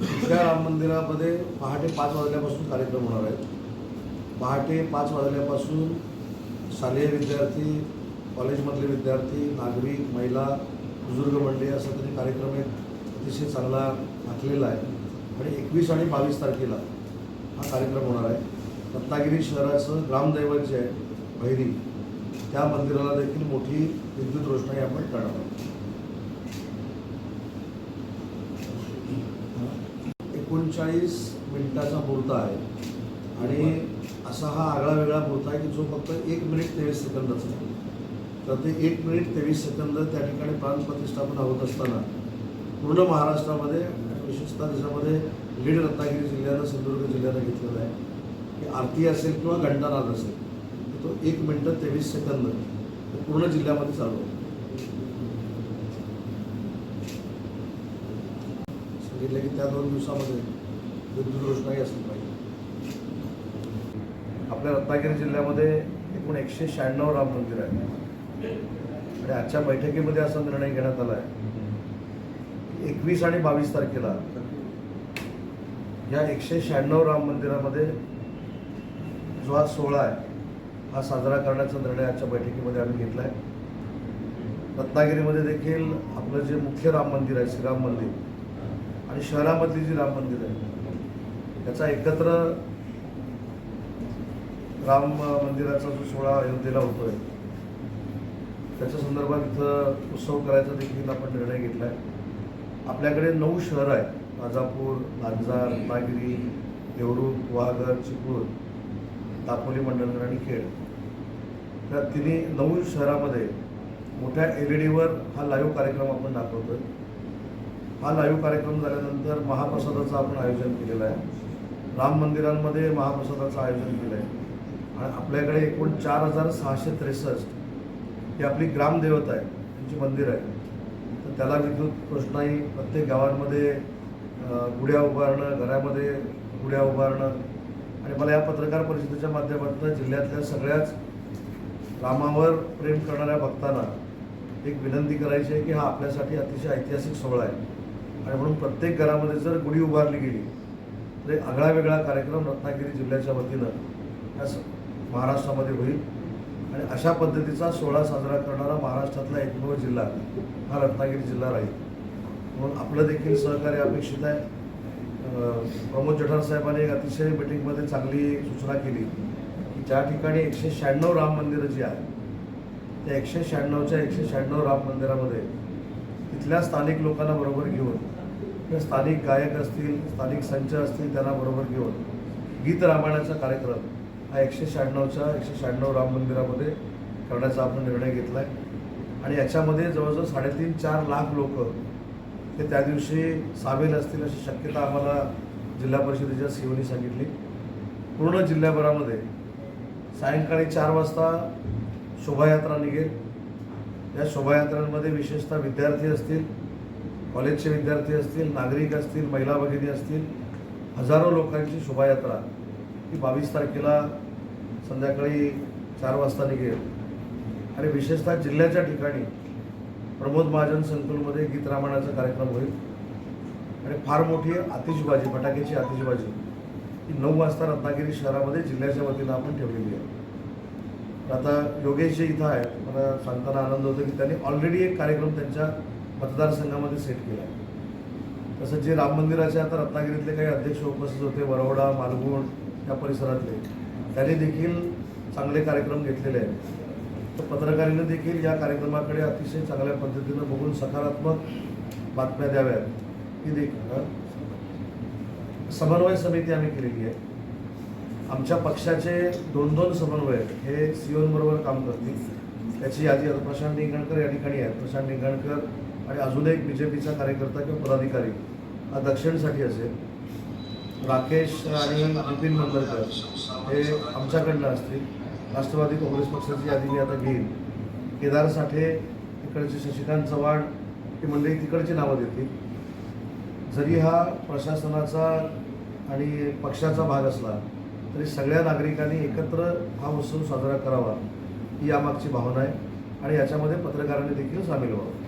दुसऱ्या राम मंदिरामध्ये पहाटे पाच वाजल्यापासून कार्यक्रम होणार आहेत. पहाटे पाच वाजल्यापासून शालेय विद्यार्थी कॉलेजमधले विद्यार्थी नागरिक महिला बुजुर्ग मंडळी असा तरी कार्यक्रम एक अतिशय चांगला आखलेला आहे. आणि एकवीस आणि बावीस तारखेला हा कार्यक्रम होणार आहे. रत्नागिरी शहराचं ग्रामदैवत जे आहे बहिरी त्या मंदिराला देखील मोठी विद्युत रोषणाई आपण करणार आहोत. एकोणचाळीस मिनिटाचा मुहूर्त आहे. आणि असा हा आगळा वेगळा मुहूर्त आहे की जो फक्त एक मिनिट तेवीस सेकंदाचा आहे. तर ते एक मिनिट तेवीस सेकंद त्या ठिकाणी प्राणप्रतिष्ठापन होत असताना पूर्ण महाराष्ट्रामध्ये विशेषतः त्याच्यामध्ये लीड रत्नागिरी जिल्ह्यानं सिंधुदुर्ग जिल्ह्यानं घेतलेला आहे. की आरती असेल किंवा घंटानाद असेल तो एक मिनटं तेवीस सेकंद पूर्ण जिल्ह्यामध्ये चालू आहे सांगितलं की त्या दोन दिवसामध्ये विद्युत रोषणाई असली पाहिजे. आपल्या रत्नागिरी जिल्ह्यामध्ये एकूण एकशे शहाण्णव राम मंदिर आहे आणि आजच्या बैठकीमध्ये असा निर्णय घेण्यात आला आहे. एकवीस आणि बावीस तारखेला या एकशे शहाण्णव राम मंदिरामध्ये जो हा सोहळा आहे हा साजरा करण्याचा निर्णय आजच्या बैठकीमध्ये आम्ही घेतला आहे. रत्नागिरीमध्ये देखील आपलं जे मुख्य राम मंदिर आहे श्रीराम मंदिर आणि शहरामधली जी राम मंदिर आहे त्याचा एकत्र राम मंदिराचा जो सोहळा अयोध्येला होतोय त्याच्या संदर्भात इथं उत्सव करायचा देखील आपण निर्णय घेतला आहे आपल्याकडे नऊ शहरं आहेत राजापूर लांजा रत्नागिरी देवरूख गुहागर चिपळूण दापोली मंडलगड आणि खेड. त्या तिन्ही नऊ शहरामध्ये मोठ्या एल ई डीवर हा लाईव्ह कार्यक्रम आपण दाखवतो आहे हा लाईव्ह कार्यक्रम झाल्यानंतर महाप्रसादाचं आपण आयोजन केलेलं आहे. राम मंदिरांमध्ये महाप्रसादाचं आयोजन केलं आहे. आणि आपल्याकडे एकूण चार हजार सहाशे त्रेसष्ट ही आपली ग्रामदेवता आहे त्यांची मंदिर आहे तर त्याला विद्युत कृष्णाई प्रत्येक गावांमध्ये गुड्या गुढ्या उभारणं घरामध्ये गुढ्या उभारणं. आणि मला या पत्रकार परिषदेच्या माध्यमातून जिल्ह्यातल्या सगळ्याच रामावर प्रेम करणाऱ्या भक्तांना एक विनंती करायची आहे की हा आपल्यासाठी अतिशय ऐतिहासिक सोहळा आहे. आणि म्हणून प्रत्येक घरामध्ये जर गुढी उभारली गेली तर एक आगळा वेगळा कार्यक्रम रत्नागिरी जिल्ह्याच्या वतीनं या स- महाराष्ट्रामध्ये होईल. आणि अशा पद्धतीचा सोहळा साजरा करणारा महाराष्ट्रातला एकमेव जिल्हा हा रत्नागिरी जिल्हा राहील. म्हणून आपलं देखील सहकार्य अपेक्षित आहे. प्रमोद जठार साहेबांनी एक अतिशय मिटिंगमध्ये चांगली सूचना केली की ज्या ठिकाणी एकशे शहाण्णव राम मंदिरं जी आहेत त्या एकशे शहाण्णवच्या एकशे शहाण्णव राम मंदिरामध्ये तिथल्या स्थानिक लोकांना बरोबर घेऊन स्थानिक गायक असतील स्थानिक संच असतील त्यांना बरोबर घेऊन गीत रामायणाचा कार्यक्रम हा एकशे शहाण्णवच्या एकशे शहाण्णव राम मंदिरामध्ये करण्याचा आपण निर्णय घेतला आहे आणि याच्यामध्ये जवळजवळ साडेतीन चार लाख लोक हे त्या दिवशी सामील असतील अशी शक्यता आम्हाला जिल्हा परिषदेच्या सीओनी सांगितली. पूर्ण जिल्ह्याभरामध्ये सायंकाळी चार वाजता शोभायात्रा निघेल. या शोभायात्रांमध्ये विशेषतः विद्यार्थी असतील कॉलेजचे विद्यार्थी असतील नागरिक असतील महिला भगिनी असतील हजारो लोकांची शोभायात्रा ही बावीस तारखेला संध्याकाळी चार वाजता निघेल. आणि विशेषतः जिल्ह्याच्या ठिकाणी प्रमोद महाजन संकुलमध्ये गीत रामायणाचा कार्यक्रम होईल. आणि फार मोठी आतिषबाजी फटाक्याची आतिषबाजी ही नऊ वाजता रत्नागिरी शहरामध्ये जिल्ह्याच्या वतीनं आपण ठेवलेली आहे. आता योगेश जे इथं आहेत मला सांगताना आनंद होतो की त्यांनी ऑलरेडी एक कार्यक्रम त्यांच्या मतदारसंघामध्ये सेट केला आहे. तसंच जे राम मंदिराचे आता रत्नागिरीतले काही अध्यक्ष उपस्थित होते वरवडा मालगुण या परिसरातले त्यांनी देखील चांगले कार्यक्रम घेतलेले आहेत. तर पत्रकारांनी देखील या कार्यक्रमाकडे अतिशय चांगल्या पद्धतीनं बघून सकारात्मक बातम्या द्याव्यात. ही देखील समन्वय समिती आम्ही केलेली आहे. आमच्या पक्षाचे दोन दोन समन्वयक हे सीओनबरोबर काम करतील. त्याची यादी आता प्रशांत निंगणकर या ठिकाणी आहेत. प्रशांत निंगणकर आणि अजून एक बी जे पीचा कार्यकर्ता किंवा पदाधिकारी हा दक्षिणसाठी असेल. राकेश आणि नितीन मंगलकर हे आमच्याकडनं असतील. राष्ट्रवादी काँग्रेस पक्षाची यादी मी आता घेईन. केदार साठे तिकडचे शशिकांत चव्हाण ही मंडळी तिकडची नावं देतील. जरी हा प्रशासनाचा आणि पक्षाचा भाग असला तरी सगळ्या नागरिकांनी एकत्र हा उत्सव साजरा करावा ही यामागची भावना आहे. आणि याच्यामध्ये पत्रकारांनी देखील सामील व्हावं.